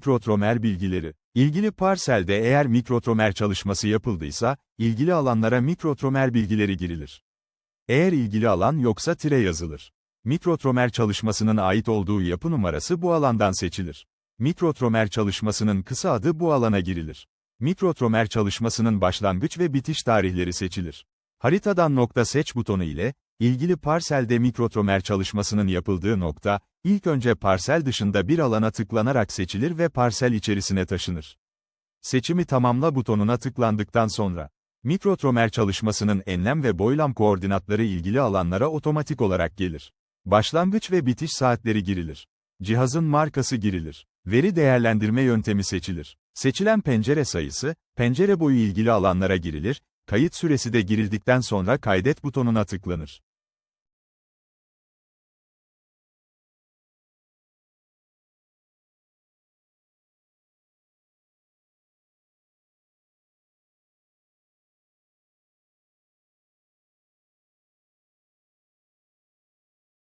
Mikrotromer bilgileri. İlgili parselde eğer mikrotromer çalışması yapıldıysa, ilgili alanlara mikrotromer bilgileri girilir. Eğer ilgili alan yoksa tire yazılır. Mikrotromer çalışmasının ait olduğu yapı numarası bu alandan seçilir. Mikrotromer çalışmasının kısa adı bu alana girilir. Mikrotromer çalışmasının başlangıç ve bitiş tarihleri seçilir. Haritadan nokta seç butonu ile, ilgili parselde mikrotromer çalışmasının yapıldığı nokta, ilk önce parsel dışında bir alana tıklanarak seçilir ve parsel içerisine taşınır. Seçimi tamamla butonuna tıklandıktan sonra, mikrotromer çalışmasının enlem ve boylam koordinatları ilgili alanlara otomatik olarak gelir. Başlangıç ve bitiş saatleri girilir. Cihazın markası girilir. Veri değerlendirme yöntemi seçilir. Seçilen pencere sayısı, pencere boyu ilgili alanlara girilir, kayıt süresi de girildikten sonra kaydet butonuna tıklanır.